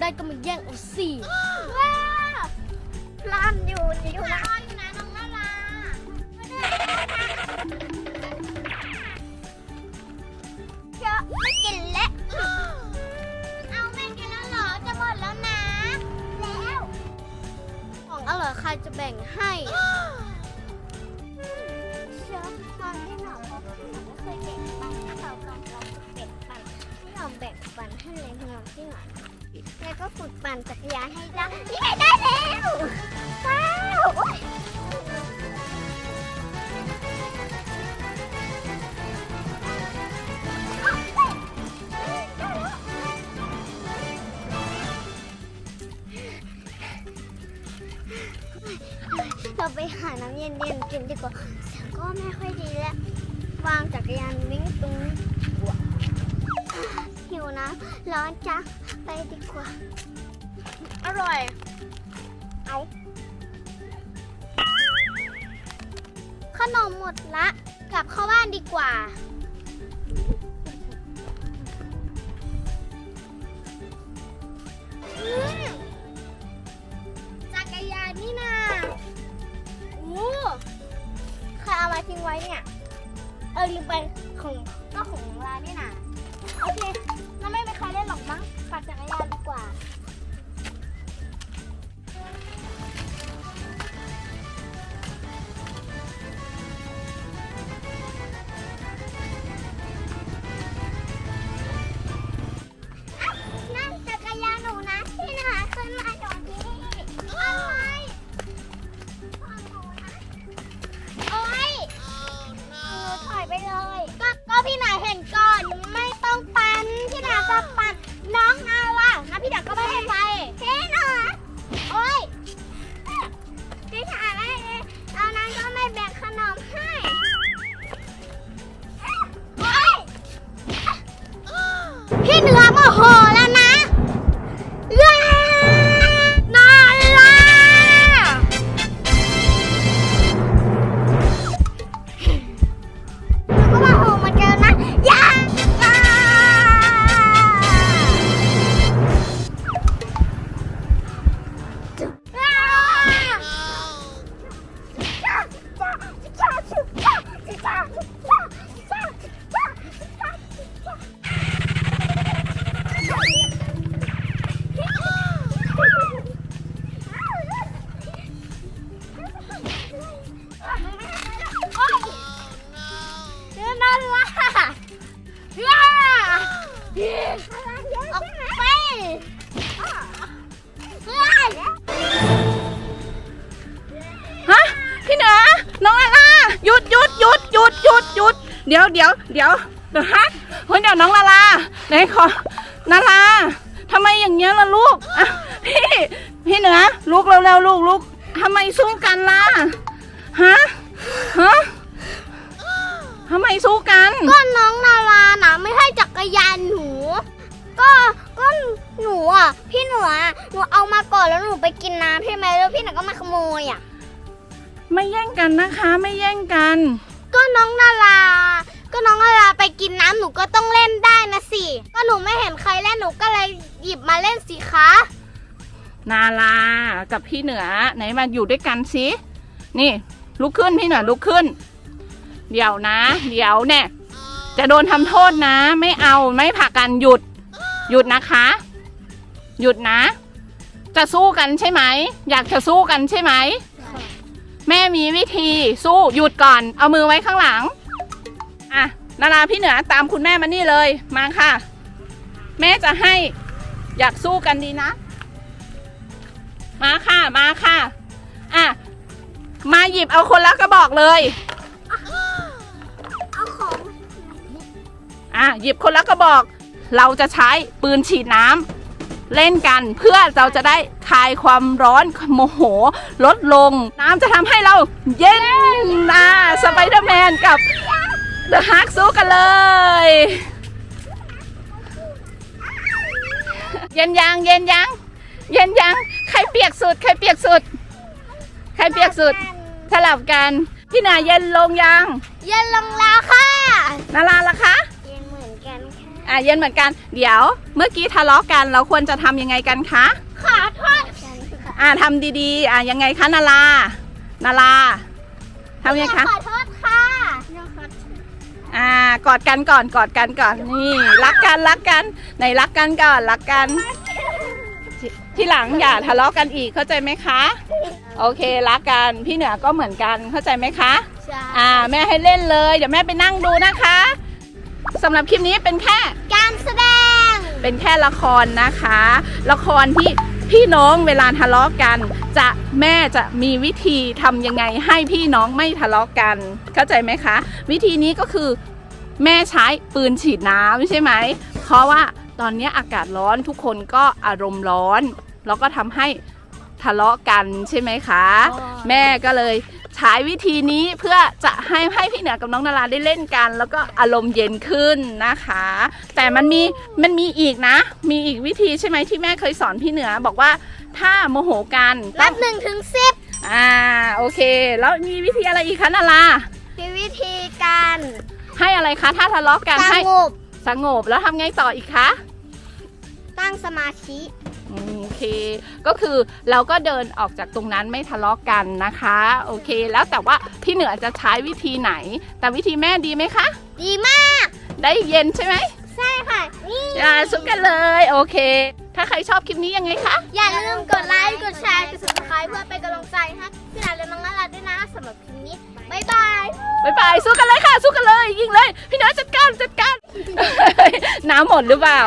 ได้ก็มาแย่งเอาสิว้าวพลานอยู่อยู่นะอยู่นะน้องนาราเยอะไม่กินแล้วเอาไม่กินแล้วเหรอจะหมดแล้วนะ แล้ว ของอร่อยใครจะแบ่งให้ ปั่นให้เลยขนมที่หนูแล้วก็ฝึกปั่นจักรยานให้ได้นี่ไงได้แล้วว้าวเราไปหาน้ำเย็นๆกินดีกว่าเสียงก็ไม่ค่อยดีแล้ว วางจักรยานวิ่งตรงนี้ วนะร้อนจังไปดีกว่า อร่อย เอาขนมหมดละ กลับเข้าบ้านดีกว่าอืมจักรยานนี่นาโอ้ใครเอามาทิ้งไว้เนี่ย เออลืมไปของก็ พี่เฮะพี่เหนือน้องอาล่าหยุดหยุดหยุดหยุดหยุดหยุดเดี๋ยวเดี๋ยวเดี๋ยวเดี๋ยวฮะเฮ้ยเดี๋ยวน้องลาลาไหนขอนาลาทำไมอย่างเงี้ยล่ะลูกอะพี่พี่เหนือลูกเร็วๆลูกลูกทำไมสู้กันล่ะฮะฮะทำไมสู้กัน ก็น้องนารานะไม่ให้จักรยานหนู อะพี่หนูอะหนูเอามาก่อนแล้วหนูไปกินน้ำใช่ไหมแล้วพี่หนูก็มาขโมยอะไม่แย่งกันนะคะไม่แย่งกัน ก็น้องนารา ก็น้องนาราไปกินน้ำหนูก็ต้องเล่นได้นะสิก็หนูไม่เห็นใครเล่นหนูก็เลยหยิบมาเล่นสิคะนาลากับพี่เหนือไหนมาอยู่ด้วยกันสินี่ลุกขึ้นพี่เหนือลุกขึ้น เดี๋ยวนะ เดี๋ยวเนี่ยจะโดนทำโทษนะ ไม่เอาไม่ผลักกันหยุด หยุดนะคะ หยุดนะ จะสู้กันใช่ไหม อยากจะสู้กันใช่ไหม แม่มีวิธีสู้หยุดก่อน เอามือไว้ข้างหลัง อะนาราพี่เหนือตามคุณแม่มานี่เลยมาค่ะ แม่จะให้อยากสู้กันดีนะ มาค่ะมาค่ะ อะ มาหยิบเอาคนละกระบอกเลย เอาของอะหยิบคนละกระบอก เราจะใช้ปืนฉีดน้ำ เล่นกัน เพื่อเราจะได้คลายความร้อนโมโห ลดลง น้ำจะทำให้เราเย็นนะสไปเดอร์แมนกับเดอะฮักสู้กันเลย เย็นยังเย็นยังเย็นยังใครเปียกสุด ใครเปียกสุด ใครเปียกสุด สลับกัน พี่นาเย็นลงยัง เย็นลงแล้วค่ะ นาราล่ะคะเย็นเหมื อนกันค่ะอะเย็นเหมือนกัน เดี๋ยว เมื่อกี้ทะเลาะกันเราควรจะทำยังไงกันคะ ขอโทษกันค่ะอะทำดีๆ อะยังไงคะนารานาราทำยังไงคะ ขอโทษค่ะอ่ากอดกันก่อนกอดกันก่อนนี่ รักกันรักกันไหนรักกันก่อนรักกันทที่หลังอย่าทะเลาะกันอีกเข้าใจไหมคะ โอเครักกันพี่เหนือก็เหมือนกันเข้าใจไหมคะ ใช่ อ่าแม่ให้เล่นเลย เดี๋ยวแม่ไปนั่งดูนะคะ สำหรับคลิปนี้เป็นแค่การแสดง เป็นแค่ละครนะคะ ละครที่พี่น้องเวลาทะเลาะกัน จะแม่จะมีวิธีทำยังไงให้พี่น้องไม่ทะเลาะกัน เข้าใจไหมคะ วิธีนี้ก็คือแม่ใช้ปืนฉีดน้ำใช่ไหม เพราะว่าตอนนี้อากาศร้อนทุกคนก็อารมณ์ร้อน แล้วก็ทำให้ทะเลาะกันใช่ไหมคะ แม่ก็เลย ใช้วิธีนี้เพื่อจะให้ให้พี่เหนือกับน้องนาราได้เล่นกัน แล้วก็อารมณ์เย็นขึ้นนะคะ แต่มันมีมันมีอีกนะ มีอีกวิธีใช่ไหมที่แม่เคยสอนพี่เหนือบอกว่าถ้าโมโหกันต้นัอบงหนึ่งถึงสิบอ่าโอเค แล้วมีวิธีอะไรอีกคะนารามีวิธีการให้อะไรคะถ้าทะเลาะกันสให้งบสงบแล้วทำไงต่ออีกคะ ตั้งสมาธิอืมโอเค ก็คือเราก็เดินออกจากตรงนั้นไม่ทะเลาะกันนะคะ โอเค แล้วแต่ว่าพี่เหนือจะใช้วิธีไหน แต่วิธีแม่ดีไหมคะ ดีมาก ได้เย็นใช่ไหมใช่ค่ะนี่อ่าสุกกันเลย โอเค ถ้าใครชอบคลิปนี้ยังไงคะ อย่าลืมกดไลค์กดแชร์กด subscribe เพื่อเป็นกำลังใจให้พี่หลานและน้องนาราด้วยนะสำหรับคลิปนี้บ๊ายบาย บายบายสู้กันเลยค่ะ สู้กันเลย ยิงเลย พี่เหนือจัดการจัดการ น้ำหมดหรือเปล่า